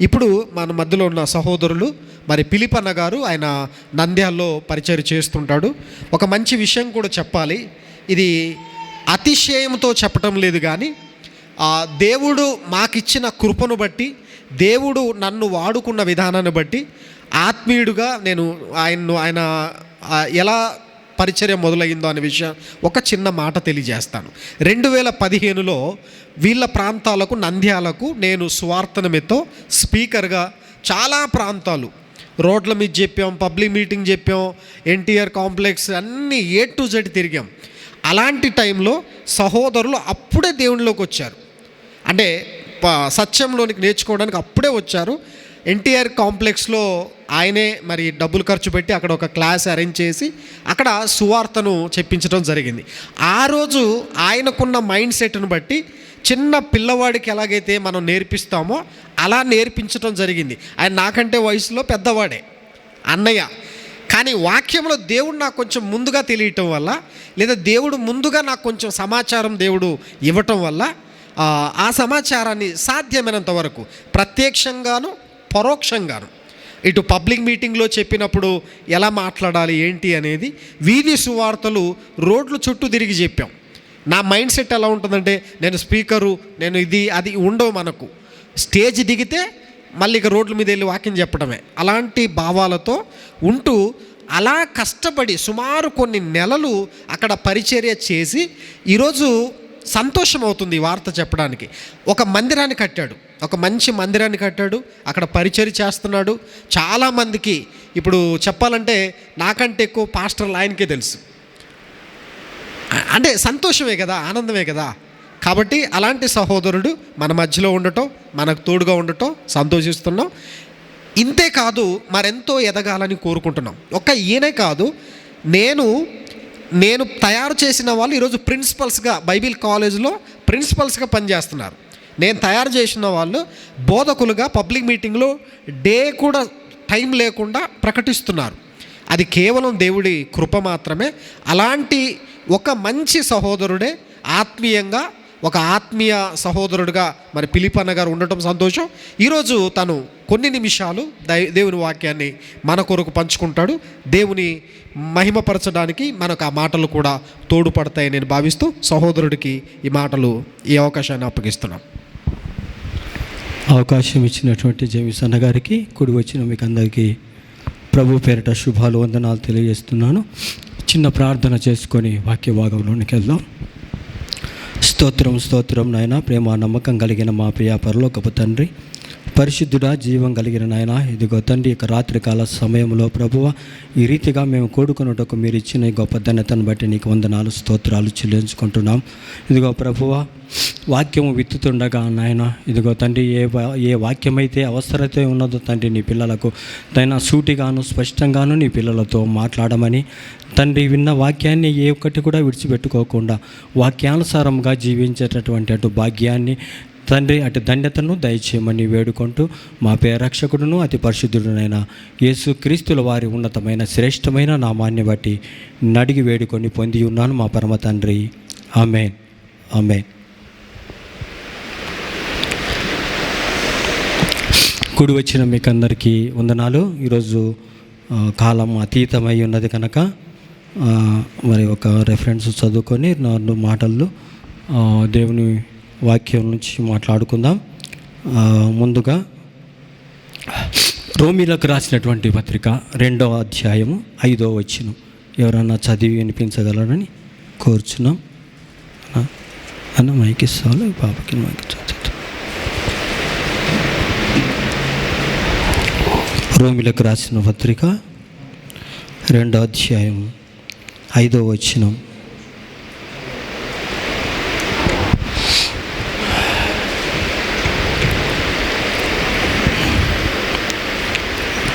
ఇప్పుడు మన మధ్యలో ఉన్న సహోదరులు మరి పిలిపన్న గారు ఆయన నంద్యాల్లో పరిచయం చేస్తుంటాడు. ఒక మంచి విషయం కూడా చెప్పాలి. ఇది అతిశయంతో చెప్పటం లేదు కానీ ఆ దేవుడు మాకిచ్చిన కృపను బట్టి దేవుడు నన్ను వాడుకున్న విధానాన్ని బట్టి ఆత్మీయుడుగా నేను ఆయన్ను ఆయన ఎలా పరిచర్య మొదలైందో అనే విషయం ఒక చిన్న మాట తెలియజేస్తాను. రెండు వేల పదిహేనులో వీళ్ళ ప్రాంతాలకు నంద్యాలకు నేను స్వార్థనమితో స్పీకర్గా చాలా ప్రాంతాలు రోడ్ల మీద చెప్పాం పబ్లిక్ మీటింగ్ చెప్పాం ఎన్టీఆర్ కాంప్లెక్స్ అన్నీ ఏ టు జెడ్ తిరిగాం. అలాంటి టైంలో సహోదరులు అప్పుడే దేవునిలోకి వచ్చారు. అంటే సత్యంలోనికి నేర్చుకోవడానికి అప్పుడే వచ్చారు. ఎన్టీఆర్ కాంప్లెక్స్లో ఆయనే మరి డబ్బులు ఖర్చు పెట్టి అక్కడ ఒక క్లాస్ అరేంజ్ చేసి అక్కడ సువార్తను చెప్పించడం జరిగింది. ఆ రోజు ఆయనకున్న మైండ్ సెట్ను బట్టి చిన్న పిల్లవాడికి ఎలాగైతే మనం నేర్పిస్తామో అలా నేర్పించడం జరిగింది. ఆయన నాకంటే వయసులో పెద్దవాడే అన్నయ్య. కానీ వాక్యంలో దేవుడు నాకు కొంచెం ముందుగా తెలియటం వల్ల లేదా దేవుడు ముందుగా నాకు కొంచెం సమాచారం దేవుడు ఇవ్వటం వల్ల ఆ, ఆ సమాచారాన్ని సాధ్యమైనంత వరకు ప్రత్యక్షంగాను పరోక్షంగాను. ఇటు పబ్లిక్ మీటింగ్లో చెప్పినప్పుడు ఎలా మాట్లాడాలి ఏంటి అనేది వీధి సువార్తలు రోడ్లు చుట్టూ తిరిగి చెప్పాం. నా మైండ్ సెట్ ఎలా ఉంటుందంటే నేను స్పీకరు నేను ఇది అది ఉండవు మనకు. స్టేజ్ దిగితే మళ్ళీ ఇక రోడ్ల మీద వెళ్ళి వాక్యం చెప్పడమే. అలాంటి భావాలతో ఉంటూ అలా కష్టపడి సుమారు కొన్ని నెలలు అక్కడ పరిచర్య చేసి ఈరోజు సంతోషం అవుతుంది ఈ వార్త చెప్పడానికి. ఒక మందిరాన్ని కట్టాడు. ఒక మంచి మందిరాన్ని కట్టాడు. అక్కడ పరిచయం చేస్తున్నాడు. చాలామందికి ఇప్పుడు చెప్పాలంటే నాకంటే ఎక్కువ పాస్టర్లు ఆయనకే తెలుసు. అంటే సంతోషమే కదా ఆనందమే కదా. కాబట్టి అలాంటి సహోదరుడు మన మధ్యలో ఉండటం మనకు తోడుగా ఉండటం సంతోషిస్తున్నాం. ఇంతే కాదు మరెంతో ఎదగాలని కోరుకుంటున్నాం. ఒక్క ఈయనే కాదు నేను నేను తయారు చేసిన వాళ్ళు ఈరోజు ప్రిన్సిపల్స్గా బైబిల్ కాలేజ్లో ప్రిన్సిపల్స్గా పనిచేస్తున్నారు. నేను తయారు చేసిన వాళ్ళు బోధకులుగా పబ్లిక్ మీటింగ్లో డే కూడా టైం లేకుండా ప్రకటిస్తున్నారు. అది కేవలం దేవుడి కృప మాత్రమే. అలాంటి ఒక మంచి సహోదరుడే ఆత్మీయంగా ఒక ఆత్మీయ సహోదరుడుగా మరి పిలిపన్న గారు ఉండటం సంతోషం. ఈరోజు తను కొన్ని నిమిషాలు దై దేవుని వాక్యాన్ని మన కొరకు పంచుకుంటాడు. దేవుని మహిమపరచడానికి మనకు ఆ మాటలు కూడా తోడ్పడతాయని నేను భావిస్తూ సహోదరుడికి ఈ మాటలు ఈ అవకాశాన్ని అప్పగిస్తున్నాం. అవకాశం ఇచ్చినటువంటి జేమిస్ అన్నగారికి కుడి వచ్చిన మీకు అందరికీ ప్రభు పేరిట శుభాలు వందనాలు తెలియజేస్తున్నాను. చిన్న ప్రార్థన చేసుకొని వాక్య భాగంలోనికి వెళ్దాం. స్తోత్రం స్తోత్రం నాయన. ప్రేమ నమ్మకం కలిగిన మా ప్రియ పరలోకపు తండ్రి. పరిశుద్ధుడా జీవం కలిగిన నాయన ఇదిగో తండ్రి ఇక రాత్రికాల సమయంలో ప్రభువ ఈ రీతిగా మేము కోడుకున్నటకు మీరు ఇచ్చిన గొప్ప ధన్యతను బట్టి నీకు వందనాలు స్తోత్రాలు చెల్లించుకుంటున్నాం. ఇదిగో ప్రభువ వాక్యము విత్తుతుండగా నాయన ఇదిగో తండ్రి ఏ ఏ వాక్యమైతే అవసరత ఉన్నదో తండ్రి నీ పిల్లలకు తైన సూటిగాను స్పష్టంగాను నీ పిల్లలతో మాట్లాడమని తండ్రి విన్న వాక్యాన్ని ఏ ఒక్కటి కూడా విడిచిపెట్టుకోకుండా వాక్యానుసారంగా జీవించేటటువంటి అటు భాగ్యాన్ని తండ్రి అటు ధన్యతను దయచేయమని వేడుకుంటూ మా పేరక్షకుడును అతి పరిశుద్ధుడునైన యేసు క్రీస్తుల వారి ఉన్నతమైన శ్రేష్టమైన నామాన్ని బట్టి నడిగి వేడుకొని పొంది ఉన్నాను మా పరమ తండ్రి. ఆమెన్. ఆమెన్. కుడి వచ్చిన మీకు అందరికీ వందనాలు. ఈరోజు కాలం అతీతమై ఉన్నది కనుక మరి ఒక రెఫరెన్స్ చదువుకొని నాలుగు మాటల్లో దేవుని వాక్యం నుంచి మాట్లాడుకుందాం. ముందుగా రోమిలకు రాసినటువంటి పత్రిక రెండవ అధ్యాయము ఐదో వచ్చిన ఎవరన్నా చదివి వినిపించగలరని కోరుచున్నాం. అన్న మైక్ ఇస్తాను పాపకి మైకి రోమిలకు రాసిన పత్రిక రెండో అధ్యాయం ఐదో వచ్చినాం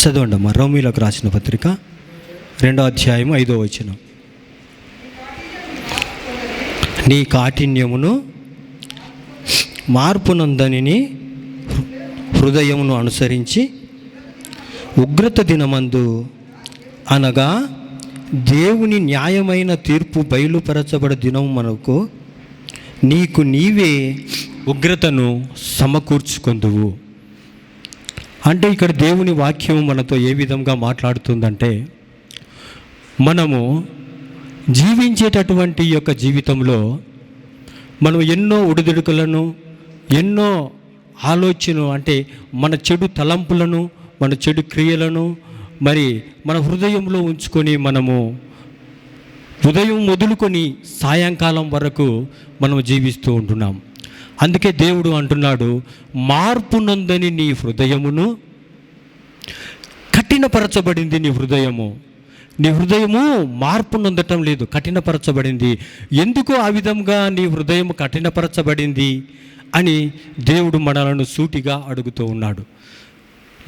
చదవండి రోమిలకు రాసిన పత్రిక రెండో అధ్యాయం ఐదో వచనం. నీ కాఠిన్యమును మార్పునందనిని హృదయమును అనుసరించి ఉగ్రత దినమందు అనగా దేవుని న్యాయమైన తీర్పు బయలుపరచబడ దినం మనకు నీకు నీవే ఉగ్రతను సమకూర్చుకొందువు. అంటే ఇక్కడ దేవుని వాక్యం మనతో ఏ విధంగా మాట్లాడుతుందంటే మనము జీవించేటటువంటి యొక్క జీవితంలో మనం ఎన్నో ఒడిదుడుకులను ఎన్నో ఆలోచన అంటే మన చెడు తలంపులను మన చెడు క్రియలను మరి మన హృదయంలో ఉంచుకొని మనము ఉదయం మొదలుకొని సాయంకాలం వరకు మనం జీవిస్తూ ఉంటున్నాం. అందుకే దేవుడు అంటున్నాడు మార్పు నందని నీ హృదయమును కఠినపరచబడింది నీ హృదయము. నీ హృదయము మార్పు నొందటం లేదు కఠినపరచబడింది. ఎందుకు ఆ విధంగా నీ హృదయం కఠినపరచబడింది? అని దేవుడు మనలను సూటిగా అడుగుతూ ఉన్నాడు.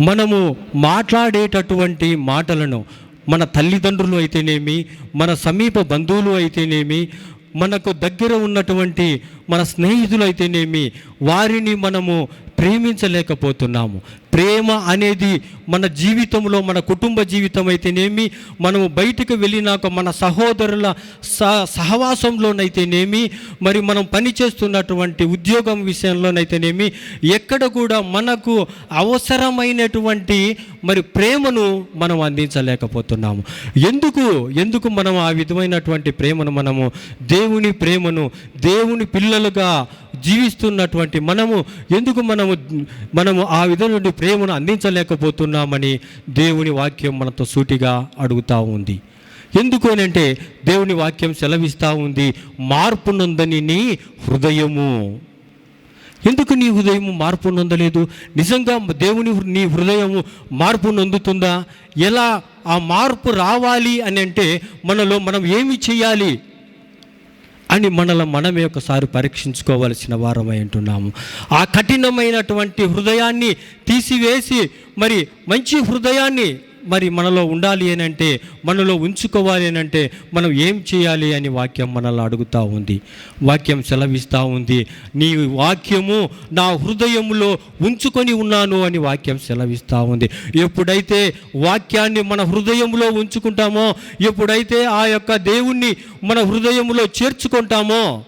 మనము మాట్లాడేటటువంటి మాటలను మన తల్లిదండ్రులు అయితేనేమి మన సమీప బంధువులు అయితేనేమి మనకు దగ్గర ఉన్నటువంటి మన స్నేహితులైతేనేమి వారిని మనము ప్రేమించలేకపోతున్నాము. ప్రేమ అనేది మన జీవితంలో మన కుటుంబ జీవితం అయితేనేమి మనము బయటకు వెళ్ళినాక మన సహోదరుల స సహవాసంలోనైతేనేమి మరి మనం పనిచేస్తున్నటువంటి ఉద్యోగం విషయంలోనైతేనేమి ఎక్కడ కూడా మనకు అవసరమైనటువంటి మరి ప్రేమను మనం అందించలేకపోతున్నాము. ఎందుకు? ఎందుకు మనం ఆ విధమైనటువంటి ప్రేమను మనము దేవుని ప్రేమను దేవుని పిల్లలుగా జీవిస్తున్నటువంటి మనము ఎందుకు మనము మనము ఆ విధమైన ప్రేమను అందించలేకపోతున్నామని దేవుని వాక్యం మనతో సూటిగా అడుగుతూ ఉంది. ఎందుకు అని అంటే దేవుని వాక్యం సెలవిస్తూ ఉంది మార్పునందని నీ హృదయము. ఎందుకు నీ హృదయము మార్పు నొందలేదు? నిజంగా దేవుని నీ హృదయము మార్పు నొందుతుందా? ఎలా ఆ మార్పు రావాలి అని అంటే మనలో మనం ఏమి చేయాలి? అని మనల మనమే ఒకసారి పరీక్షించుకోవలసిన వారమై ఉంటున్నాము. ఆ కఠినమైనటువంటి హృదయాన్ని తీసివేసి మరి మంచి హృదయాన్ని మరి మనలో ఉండాలి అని అంటే మనలో ఉంచుకోవాలి అని అంటే మనం ఏం చేయాలి అని వాక్యం మనల్ని అడుగుతూ ఉంది. వాక్యం సెలవిస్తూ ఉంది. నీ వాక్యము నా హృదయంలో ఉంచుకొని ఉన్నాను అని వాక్యం సెలవిస్తూ ఉంది. ఎప్పుడైతే వాక్యాన్ని మన హృదయంలో ఉంచుకుంటామో ఎప్పుడైతే ఆ యొక్క దేవుణ్ణి మన హృదయంలో చేర్చుకుంటామో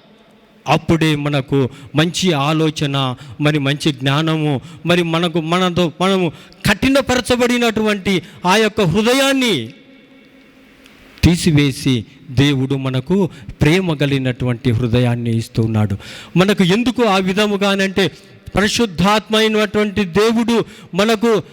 అప్పుడే మనకు మంచి ఆలోచన మరి మంచి జ్ఞానము మరి మనకు మనతో మనము కఠినపరచబడినటువంటి ఆ యొక్క హృదయాన్ని తీసివేసి దేవుడు మనకు ప్రేమ కలిగినటువంటి హృదయాన్ని ఇస్తున్నాడు. మనకు ఎందుకు ఆ విధముగానంటే పరిశుద్ధాత్మ అయినటువంటి దేవుడు మనకు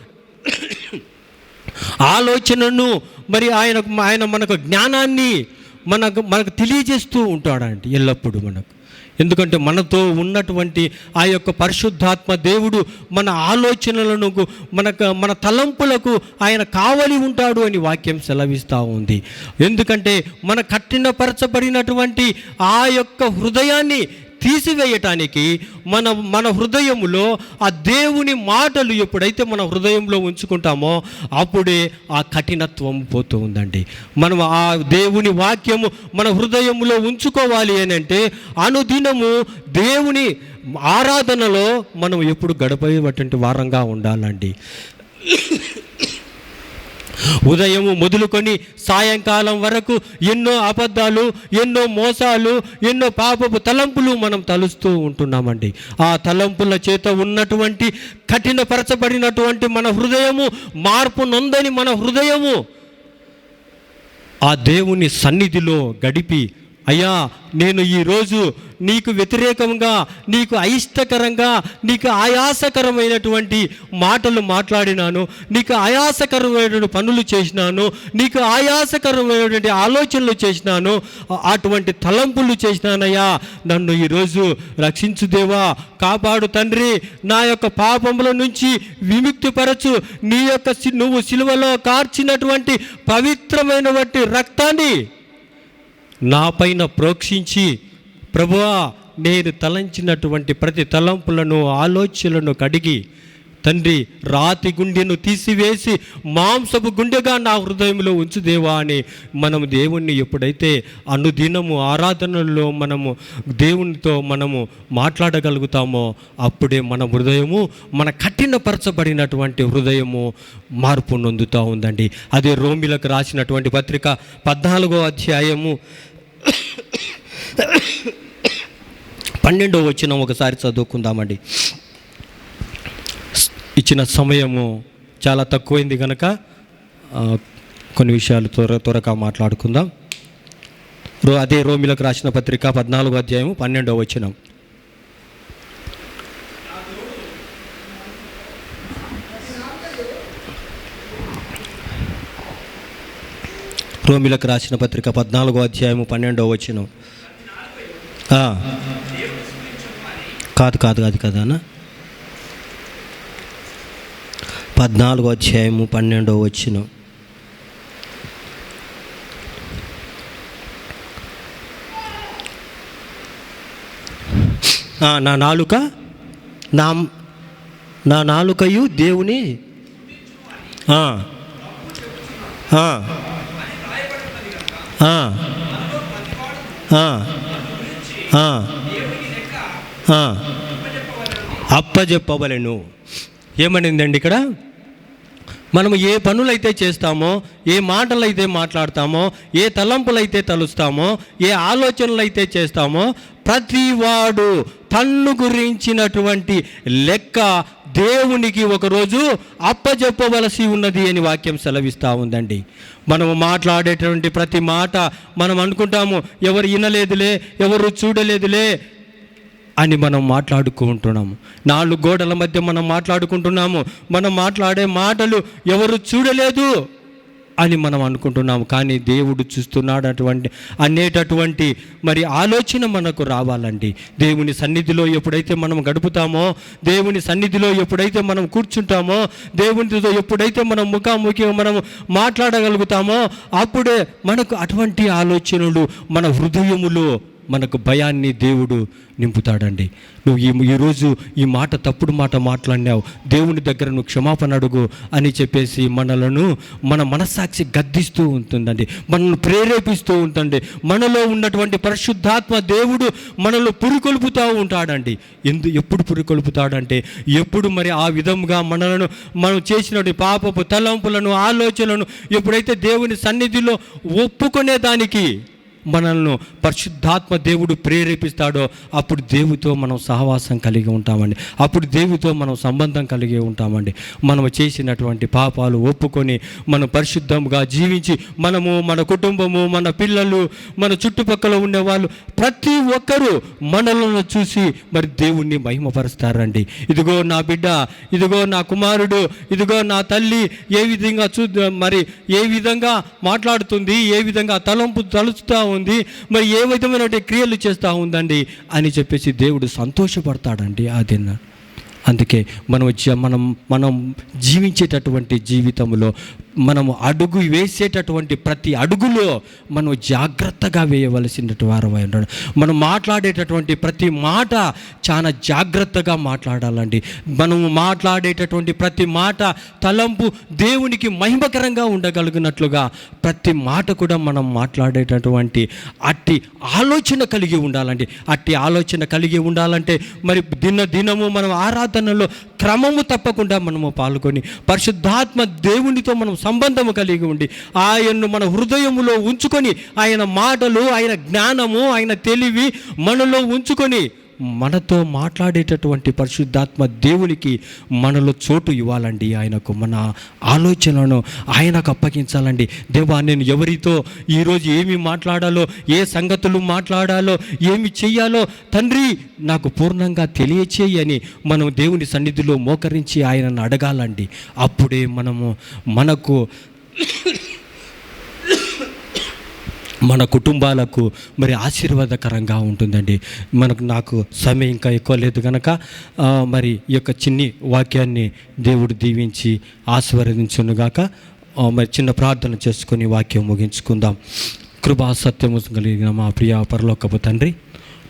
ఆలోచనను మరి ఆయన ఆయన మనకు జ్ఞానాన్ని మనకు మనకు తెలియజేస్తూ ఉంటాడండి ఎల్లప్పుడూ మనకు. ఎందుకంటే మనతో ఉన్నటువంటి ఆ యొక్క పరిశుద్ధాత్మ దేవుడు మన ఆలోచనలను మనకు మన తలంపులకు ఆయన కావలి ఉంటాడు అని వాక్యం సెలవిస్తూ ఉంది. ఎందుకంటే మన కఠినపరచబడినటువంటి ఆ యొక్క హృదయాన్ని తీసివేయటానికి మన మన హృదయములో ఆ దేవుని మాటలు ఎప్పుడైతే మన హృదయంలో ఉంచుకుంటామో అప్పుడే ఆ కఠినత్వం పోతూ ఉందండి. మనం ఆ దేవుని వాక్యము మన హృదయంలో ఉంచుకోవాలి అని అంటే అనుదినము దేవుని ఆరాధనలో మనం ఎప్పుడు గడపేటువంటి వారంగా ఉండాలండి. ఉదయము మొదలుకొని సాయంకాలం వరకు ఎన్నో అబద్ధాలు ఎన్నో మోసాలు ఎన్నో పాపపు తలంపులు మనం తలుస్తూ ఉంటున్నామండి. ఆ తలంపుల చేత ఉన్నటువంటి కఠినపరచబడినటువంటి మన హృదయము మార్పు నొందని మన హృదయము ఆ దేవుని సన్నిధిలో గడిపి అయ్యా నేను ఈరోజు నీకు వ్యతిరేకంగా నీకు అయిష్టకరంగా నీకు ఆయాసకరమైనటువంటి మాటలు మాట్లాడినాను నీకు ఆయాసకరమైనటువంటి పనులు చేసినాను నీకు ఆయాసకరమైనటువంటి ఆలోచనలు చేసినాను అటువంటి తలంపులు చేసినానయ్యా నన్ను ఈరోజు రక్షించు దేవా కాపాడు తండ్రి నా యొక్క పాపముల నుంచి విముక్తిపరచు నీ యొక్క సి- నువ్వు సిలువలో కార్చినటువంటి పవిత్రమైనటువంటి రక్తాన్ని నా పైన ప్రోక్షించి ప్రభువా నేను తలంచినటువంటి ప్రతి తలంపులను ఆలోచనలను కడిగి తండ్రి రాతి గుండెను తీసివేసి మాంసపు గుండెగా నా హృదయంలో ఉంచుదేవా అని మనము దేవుణ్ణి ఎప్పుడైతే అనుదినము ఆరాధనలో మనము దేవునితో మనము మాట్లాడగలుగుతామో అప్పుడే మన హృదయము మన కఠినపరచబడినటువంటి హృదయము మార్పు నొందుతూ ఉందండి. అదే రోమిలకు రాసినటువంటి పత్రిక పద్నాలుగో అధ్యాయము పన్నెండో వచ్చిన ఒకసారి చదువుకుందామండి. ఇచ్చిన సమయము చాలా తక్కువైంది కనుక కొన్ని విషయాలు త్వర త్వరగా మాట్లాడుకుందాం. రో అదే రోమిలకు రాసిన పత్రిక పద్నాలుగో అధ్యాయము పన్నెండవ వచ్చినాం రోమిలకు రాసిన పత్రిక పద్నాలుగో అధ్యాయము పన్నెండవ వచ్చిన కాదు కాదు కాదు కదానా పద్నాలుగో అధ్యాయము పన్నెండవ వచ్చిన నా నాలుక నా నా నాలుకయు దేవుని అప్పజెప్పవలెను. ఏమనిందండి ఇక్కడ? మనము ఏ పనులైతే చేస్తామో ఏ మాటలైతే మాట్లాడతామో ఏ తలంపులైతే తలుస్తామో ఏ ఆలోచనలైతే చేస్తామో ప్రతివాడు తన్ను గురించినటువంటి లెక్క దేవునికి ఒకరోజు అప్పజెప్పవలసి ఉన్నది అని వాక్యం సెలవిస్తూ ఉందండి. మనము మాట్లాడేటువంటి ప్రతి మాట మనం అనుకుంటాము ఎవరు వినలేదులే ఎవరు చూడలేదులే అని మనం మాట్లాడుకుంటున్నాము నాలుగు గోడల మధ్య మనం మాట్లాడుకుంటున్నాము. మనం మాట్లాడే మాటలు ఎవరు చూడలేదు. అని మనం అనుకుంటున్నాము. కానీ దేవుడు చూస్తున్నాడు అటువంటి అనేటటువంటి మరి ఆలోచన మనకు రావాలండి. దేవుని సన్నిధిలో ఎప్పుడైతే మనం గడుపుతామో దేవుని సన్నిధిలో ఎప్పుడైతే మనం కూర్చుంటామో దేవునితో ఎప్పుడైతే మనం ముఖాముఖి మనం మాట్లాడగలుగుతామో అప్పుడే మనకు అటువంటి ఆలోచనలు మన హృదయములో మనకు భయాన్ని దేవుడు నింపుతాడండి. నువ్వు ఈ ఈరోజు ఈ మాట తప్పుడు మాట మాట్లాడినావు. దేవుని దగ్గర నువ్వు క్షమాపణ అడుగు అని చెప్పేసి మనలను మన మనస్సాక్షి గద్దిస్తూ ఉంటుందండి. మనల్ని ప్రేరేపిస్తూ ఉంటుంది మనలో ఉన్నటువంటి పరిశుద్ధాత్మ దేవుడు మనలో పురికొల్పుతూ ఉంటాడండి. ఎందు ఎప్పుడు పురికొల్పుతాడంటే ఎప్పుడు మరి ఆ విధంగా మనలను మనం చేసినటువంటి పాపపు తలంపులను ఆలోచనలను ఎప్పుడైతే దేవుని సన్నిధిలో ఒప్పుకునే దానికి మనల్ని పరిశుద్ధాత్మ దేవుడు ప్రేరేపిస్తాడో అప్పుడు దేవుతో మనం సహవాసం కలిగి ఉంటామండి. అప్పుడు దేవుతో మనం సంబంధం కలిగి ఉంటామండి. మనం చేసినటువంటి పాపాలు ఒప్పుకొని మనం పరిశుద్ధంగా జీవించి మనము మన కుటుంబము మన పిల్లలు మన చుట్టుపక్కల ఉండేవాళ్ళు ప్రతి ఒక్కరూ మనలను చూసి మరి దేవుణ్ణి మహిమపరుస్తారండి. ఇదిగో నా బిడ్డ ఇదిగో నా కుమారుడు ఇదిగో నా తల్లి ఏ విధంగా చూ మరి ఏ విధంగా మాట్లాడుతుంది ఏ విధంగా తలంపు తలుచుతా ఉంది. మరి ఏ విధమైన క్రియలు చేస్తూ ఉందండి? అని చెప్పేసి దేవుడు సంతోషపడతాడండి ఆ దిన. అందుకే మనం మనం మనం జీవించేటటువంటి జీవితంలో మనము అడుగు వేసేటటువంటి ప్రతి అడుగులో మనం జాగ్రత్తగా వేయవలసినటువంటి వారమై ఉన్నాడు మనం మాట్లాడేటటువంటి ప్రతి మాట చాలా జాగ్రత్తగా మాట్లాడాలండి. మనము మాట్లాడేటటువంటి ప్రతి మాట తలంపు దేవునికి మహిమకరంగా ఉండగలిగినట్లుగా ప్రతి మాట కూడా మనం మాట్లాడేటటువంటి అట్టి ఆలోచన కలిగి ఉండాలండి. అట్టి ఆలోచన కలిగి ఉండాలంటే మరి దిన దినము మనం ప్రార్థనలో క్రమము తప్పకుండా మనము పాల్గొని పరిశుద్ధాత్మ దేవునితో మనం సంబంధము కలిగి ఉండి ఆయన్ను మన హృదయములో ఉంచుకొని ఆయన మాటలు ఆయన జ్ఞానము ఆయన తెలివి మనలో ఉంచుకొని మనతో మాట్లాడేటటువంటి పరిశుద్ధాత్మ దేవునికి మనలో చోటు ఇవ్వాలండి ఆయనకు. మన ఆలోచనలను ఆయనకు అప్పగించాలండి. దేవా నేను ఎవరితో ఈరోజు ఏమి మాట్లాడాలో ఏ సంగతులు మాట్లాడాలో ఏమి చెయ్యాలో తండ్రి నాకు పూర్ణంగా తెలియచేయి అని మనం దేవుని సన్నిధిలో మోకరించి ఆయనను అడగాలండి. అప్పుడే మనము మనకు మన కుటుంబాలకు మరి ఆశీర్వాదకరంగా ఉంటుందండి. మనకు నాకు సమయం ఇంకా ఎక్కువ లేదు కనుక మరి ఈ యొక్క చిన్ని వాక్యాన్ని దేవుడు దీవించి ఆశీర్వదించునుగాక మరి చిన్న ప్రార్థన చేసుకొని వాక్యం ముగించుకుందాం. కృపా సత్యము కలిగిన మా ప్రియ పరలోకపు తండ్రి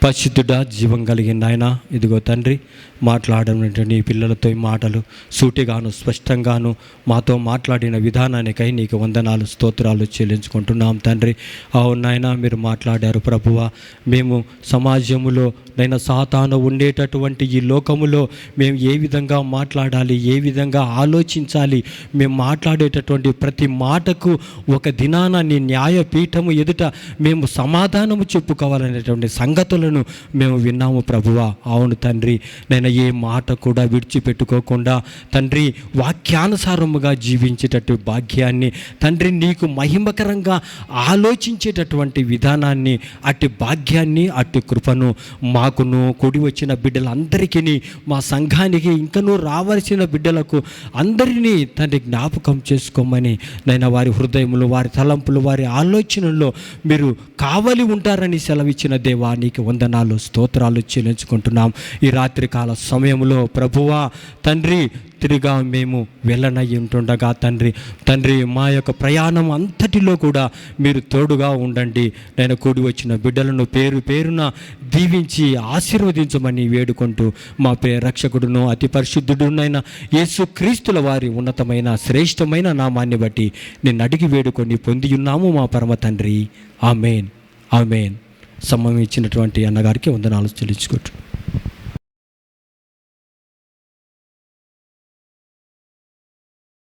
పరిశుద్ధుడా జీవం కలిగిన ఆయన ఇదిగో తండ్రి మాట్లాడినటువంటి నీ పిల్లలతో ఈ మాటలు సూటిగాను స్పష్టంగాను మాతో మాట్లాడిన విధానానికై నీకు వందనాలు స్తోత్రాలు చెల్లించుకుంటున్నాం తండ్రి. అవును మీరు మాట్లాడారు ప్రభువ మేము సమాజములో నైనా సాతాను ఉండేటటువంటి ఈ లోకములో మేము ఏ విధంగా మాట్లాడాలి ఏ విధంగా ఆలోచించాలి మేము మాట్లాడేటటువంటి ప్రతి మాటకు ఒక దినాన నీ న్యాయపీఠము ఎదుట మేము సమాధానము చెప్పుకోవాలనేటువంటి సంగతులను మేము విన్నాము ప్రభువా. అవును తండ్రి నేను ఏ మాట కూడా విడిచిపెట్టుకోకుండా తండ్రి వాక్యానుసారముగా జీవించేటట్టు భాగ్యాన్ని తండ్రి నీకు మహిమకరంగా ఆలోచించేటటువంటి విధానాన్ని అట్టి భాగ్యాన్ని అట్టి కృపను మాకును కూడి వచ్చిన బిడ్డలందరికీ మా సంఘానికి ఇంకనూ రావలసిన బిడ్డలకు అందరినీ తండ్రి జ్ఞాపకం చేసుకోమని నేను వారి హృదయములు వారి తలంపులు వారి ఆలోచనల్లో మీరు కావలి ఉంటారని సెలవిచ్చిన దేవా నీకు వందనాలు స్తోత్రాలు చెల్లించుకుంటున్నాం. ఈ రాత్రికాల సమయంలో ప్రభువా తండ్రి తిరిగా మేము వెళ్ళనయ్యి ఉంటుండగా తండ్రి తండ్రి మా యొక్క ప్రయాణం అంతటిలో కూడా మీరు తోడుగా ఉండండి. నేను కూడి వచ్చిన బిడ్డలను పేరు పేరున దీవించి ఆశీర్వదించమని వేడుకుంటూ మా పే రక్షకుడును అతి పరిశుద్ధుడునైన యేసు క్రీస్తుల వారి ఉన్నతమైన శ్రేష్టమైన నామాన్ని బట్టి నిన్ను అడిగి వేడుకొని పొంది ఉన్నాము మా పరమ తండ్రి. ఆమెన్. ఆమెన్. సమయం ఇచ్చినటువంటి అన్నగారికి వందనాలు చెల్లించుకుంటూ